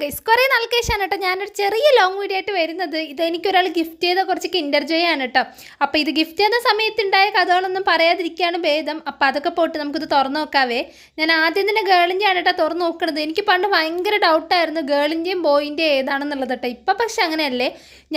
Guys കുറേ നാൾക്ക് ശേഷമാണ് കേട്ടോ ഞാനൊരു ചെറിയ ലോങ് വീഡിയോ ആയിട്ട് വരുന്നത്. ഇത് എനിക്കൊരാൾ ഗിഫ്റ്റ് ചെയ്ത കുറച്ച് കിൻഡർ ജോയ് ആണ് കേട്ടോ. അപ്പോൾ ഇത് ഗിഫ്റ്റ് ചെയ്ത സമയത്തുണ്ടായ കഥകളൊന്നും പറയാതിരിക്കുകയാണ് ഭേദം. അപ്പോൾ അതൊക്കെ പോയിട്ട് നമുക്കിത് തുറന്നു നോക്കാവേ. ഞാൻ ആദ്യം തന്നെ ഗേളിന്റെ ആണ് കേട്ടോ തുറന്നു നോക്കണത്. എനിക്ക് പണ്ട് ഭയങ്കര ഡൗട്ടായിരുന്നു ഗേളിന്റെയും ബോയിന്റെയും ഏതാണെന്നുള്ളത് കേട്ടോ. ഇപ്പം പക്ഷെ അങ്ങനെയല്ലേ.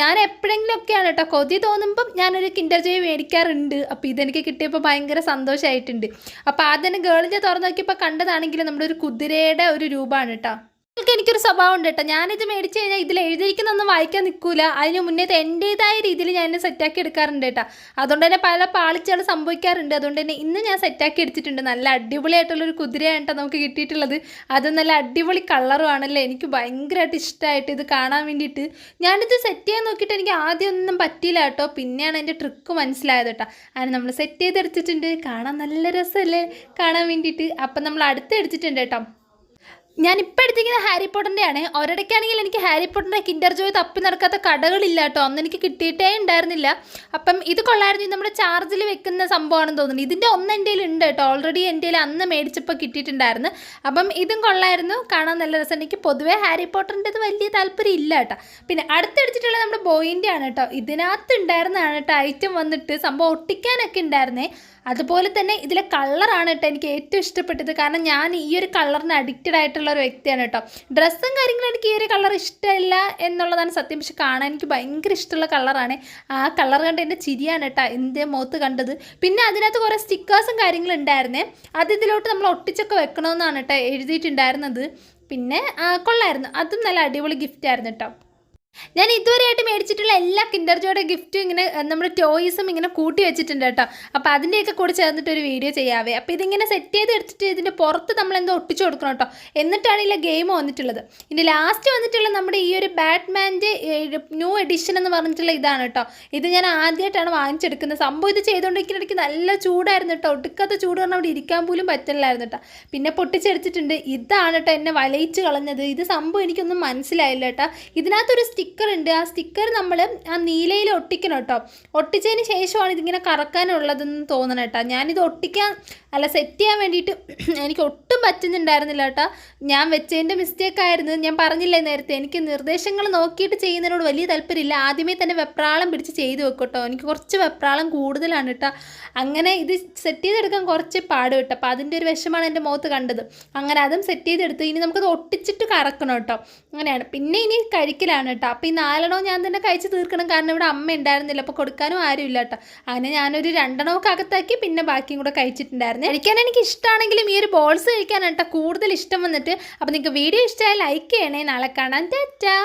ഞാൻ എപ്പോഴെങ്കിലുമൊക്കെയാണ് കേട്ടോ കൊതി തോന്നുമ്പം ഞാനൊരു കിൻഡർ ജോയ് മേടിക്കാറുണ്ട്. അപ്പോൾ ഇതെനിക്ക് കിട്ടിയപ്പോൾ ഭയങ്കര സന്തോഷമായിട്ടുണ്ട് അപ്പോൾ ആദ്യം തന്നെ ഗേളിന്റെ തുറന്നു നോക്കിയപ്പോൾ കണ്ടതാണെങ്കിൽ നമ്മുടെ ഒരു കുതിരയുടെ ഒരു രൂപമാണ് കേട്ടോ. നിങ്ങൾക്ക് എനിക്കൊരു സ്വഭാവം ഉണ്ട് കേട്ടോ. ഞാനിത് മേടിച്ച് കഴിഞ്ഞാൽ ഇതിൽ എഴുതിയിരിക്കുന്നൊന്നും വായിക്കാൻ നിൽക്കൂല. അതിന് മുന്നേ എന്റേതായ രീതിയിൽ ഞാൻ എന്നെ സെറ്റാക്കി എടുക്കാറുണ്ട് കേട്ടോ. അതുകൊണ്ട് തന്നെ പല പാളിച്ചകൾ സംഭവിക്കാറുണ്ട്. അതുകൊണ്ട് തന്നെ ഇന്ന് ഞാൻ സെറ്റാക്കി എടുത്തിട്ടുണ്ട്. നല്ല അടിപൊളിയായിട്ടുള്ളൊരു കുതിരയാണ് കേട്ടോ നമുക്ക് കിട്ടിയിട്ടുള്ളത്. അത് നല്ല അടിപൊളി കളറും ആണല്ലേ? എനിക്ക് ഭയങ്കരമായിട്ട് ഇഷ്ടമായിട്ട് ഇത് കാണാൻ വേണ്ടിയിട്ട്. ഞാനിത് സെറ്റ് ചെയ്യാൻ നോക്കിയിട്ട് എനിക്ക് ആദ്യം ഒന്നും പറ്റിയില്ല കേട്ടോ. പിന്നെയാണ് എന്റെ ട്രിക്ക് മനസ്സിലായത് കേട്ടോ. അങ്ങനെ നമ്മൾ സെറ്റ് ചെയ്തെടുത്തിട്ടുണ്ട്. കാണാൻ നല്ല രസമല്ലേ? കാണാൻ വേണ്ടിയിട്ട്. അപ്പം നമ്മൾ അടുത്ത് എടുത്തിട്ടുണ്ട് കേട്ടോ. ഞാൻ ഇപ്പം എടുത്തിരിക്കുന്നത് ഹാരി പോട്ടറിന്റെ ആണ് ഒരിടയ്ക്കാണെങ്കിൽ എനിക്ക് ഹാരി പോട്ടറിന്റെ കിൻഡർ ജോയ് തപ്പി നടക്കാത്ത കടകളില്ല കേട്ടോ. അന്ന് എനിക്ക് കിട്ടിയിട്ടേ ഉണ്ടായിരുന്നില്ല. അപ്പം ഇത് കൊള്ളായിരുന്നു. നമ്മുടെ ചാർജിൽ വെക്കുന്ന സംഭവമാണെന്ന് തോന്നുന്നു. ഇതിന്റെ ഒന്ന് എന്റെ ഉണ്ട് കേട്ടോ. ഓൾറെഡി എന്റെ അന്ന് മേടിച്ചപ്പോൾ കിട്ടിയിട്ടുണ്ടായിരുന്നു. അപ്പം ഇതും കൊള്ളായിരുന്നു. കാണാൻ നല്ല രസം. എനിക്ക് പൊതുവേ ഹാരി പോട്ടറിന്റെ വലിയ താല്പര്യം ഇല്ല കേട്ടോ. പിന്നെ അടുത്തെടുത്തിട്ടുള്ള നമ്മുടെ ബോയിന്റെ ആണ് കേട്ടോ. ഇതിനകത്ത് ഉണ്ടായിരുന്നതാണ് കേട്ടോ ഐറ്റം വന്നിട്ട് സംഭവം ഒട്ടിക്കാനൊക്കെ ഉണ്ടായിരുന്നേ. അതുപോലെ തന്നെ ഇതിലെ കളറാണ് കേട്ടോ എനിക്ക് ഏറ്റവും ഇഷ്ടപ്പെട്ടത്. കാരണം ഞാൻ ഈ ഒരു കളറിന് അഡിക്റ്റഡ് ആയിട്ടുള്ള ഒരു വ്യക്തിയാണ് കേട്ടോ. ഡ്രസ്സും കാര്യങ്ങളും എനിക്ക് ഈ ഒരു കളർ ഇഷ്ടമില്ല എന്നുള്ളതാണ് സത്യം. പക്ഷെ കാണാൻ എനിക്ക് ഭയങ്കര ഇഷ്ടമുള്ള കളറാണ് ആ കളർ കണ്ട് എന്റെ ചിരിയാണ് കേട്ടോ എന്റെ മുഖത്ത് കണ്ടത്. പിന്നെ അതിനകത്ത് കുറേ സ്റ്റിക്കേഴ്സും കാര്യങ്ങളും ഉണ്ടായിരുന്നേ. അത് ഇതിലോട്ട് നമ്മൾ ഒട്ടിച്ചൊക്കെ വെക്കണമെന്നാണ് കേട്ടോ എഴുതിയിട്ടുണ്ടായിരുന്നത്. പിന്നെ കൊള്ളായിരുന്നു. അതും നല്ല അടിപൊളി ഗിഫ്റ്റ് ആയിരുന്നു കേട്ടോ. ഞാൻ ഇതുവരെയായിട്ട് മേടിച്ചിട്ടുള്ള എല്ലാ കിൻഡർ ജോയുടെ ഗിഫ്റ്റും ഇങ്ങനെ നമ്മുടെ ടോയ്സും ഇങ്ങനെ കൂട്ടി വെച്ചിട്ടുണ്ട് കേട്ടോ. അപ്പോൾ അതിന്റെയൊക്കെ കൂടി ചേർന്നിട്ട് ഒരു വീഡിയോ ചെയ്യാവേ. അപ്പോൾ ഇതിങ്ങനെ സെറ്റ് ചെയ്ത് എടുത്തിട്ട് ഇതിന്റെ പുറത്ത് നമ്മൾ എന്തോ ഒട്ടിച്ചു കൊടുക്കണം കേട്ടോ. എന്നിട്ടാണ് ഇതിലെ ഗെയിം വന്നിട്ടുള്ളത്. ഇതിന്റെ ലാസ്റ്റ് വന്നിട്ടുള്ള നമ്മുടെ ഈ ഒരു ബാറ്റ്മാന്റെ ന്യൂ എഡിഷൻ എന്ന് പറഞ്ഞിട്ടുള്ള ഇതാണ് കേട്ടോ. ഇത് ഞാൻ ആദ്യമായിട്ടാണ് വാങ്ങിച്ചെടുക്കുന്നത്. സംഭവം ഇത് ചെയ്തുകൊണ്ടിരിക്കുന്നിടയ്ക്ക് നല്ല ചൂടായിരുന്നു കേട്ടോ. ഒടുക്കാത്ത ചൂട് പറഞ്ഞാൽ അവിടെ ഇരിക്കാൻ പോലും പറ്റില്ലായിരുന്നു കേട്ടോ. പിന്നെ പൊട്ടിച്ചെടുത്തിട്ടുണ്ട്. ഇതാണ് കേട്ടോ എന്നെ വലയിച്ച് കളഞ്ഞത്. ഇത് സംഭവം എനിക്കൊന്നും മനസ്സിലായില്ല കേട്ടോ. ഇതിനകത്തൊരു സ്റ്റിക്കർ ഉണ്ട്. ആ സ്റ്റിക്കർ നമ്മൾ ആ നീലയിൽ ഒട്ടിക്കണം കേട്ടോ. ഒട്ടിച്ചതിന് ശേഷമാണ് ഇതിങ്ങനെ കറക്കാനുള്ളതെന്ന് തോന്നണം കേട്ടോ. ഞാനിത് ഒട്ടിക്കാൻ അല്ല സെറ്റ് ചെയ്യാൻ വേണ്ടിയിട്ട് എനിക്ക് ഒട്ടും പറ്റുന്നുണ്ടായിരുന്നില്ല കേട്ടോ. ഞാൻ വെച്ചതിന്റെ മിസ്റ്റേക്ക് ആയിരുന്നു. ഞാൻ പറഞ്ഞില്ലേ നേരത്തെ എനിക്ക് നിർദ്ദേശങ്ങൾ നോക്കിയിട്ട് ചെയ്യുന്നതിനോട് വലിയ താല്പര്യമില്ല. ആദ്യമേ തന്നെ വെപ്രാളം പിടിച്ച് ചെയ്ത് വെക്കട്ടോ എനിക്ക് കുറച്ച് വെപ്രാളം കൂടുതലാണ് കേട്ടോ. അങ്ങനെ ഇത് സെറ്റ് ചെയ്തെടുക്കാൻ കുറച്ച് പാട് കേട്ടോ. അപ്പോൾ അതിന്റെ ഒരു വിഷമാണ് എന്റെ മുഖത്ത് കണ്ടത്. അങ്ങനെ അതും സെറ്റ് ചെയ്തെടുത്ത് ഇനി നമുക്കത് ഒട്ടിച്ചിട്ട് കറക്കണം കേട്ടോ. അങ്ങനെയാണ്. പിന്നെ ഇനി കഴിക്കലാണ് കേട്ടോ. അപ്പോൾ ഈ നാലെണ്ണവും ഞാൻ തന്നെ കഴിച്ച് തീർക്കണം. കാരണം ഇവിടെ അമ്മ ഉണ്ടായിരുന്നില്ല. അപ്പോൾ കൊടുക്കാനും ആരും ഇല്ല കേട്ടോ. അങ്ങനെ ഞാനൊരു രണ്ടെണ്ണമൊക്കെ അകത്താക്കി പിന്നെ ബാക്കിയും കൂടെ കഴിച്ചിട്ടുണ്ടായിരുന്നു. കഴിക്കാൻ എനിക്ക് ഇഷ്ടമാണെങ്കിലും ഈ ഒരു ബോൾസ് കഴിക്കാനാണ് കൂടുതൽ ഇഷ്ടം വന്നിട്ട്. അപ്പോൾ നിങ്ങൾക്ക് വീഡിയോ ഇഷ്ടമായി ലൈക്ക് ചെയ്യണേ. നാളെ കാണാൻ ടാറ്റാ.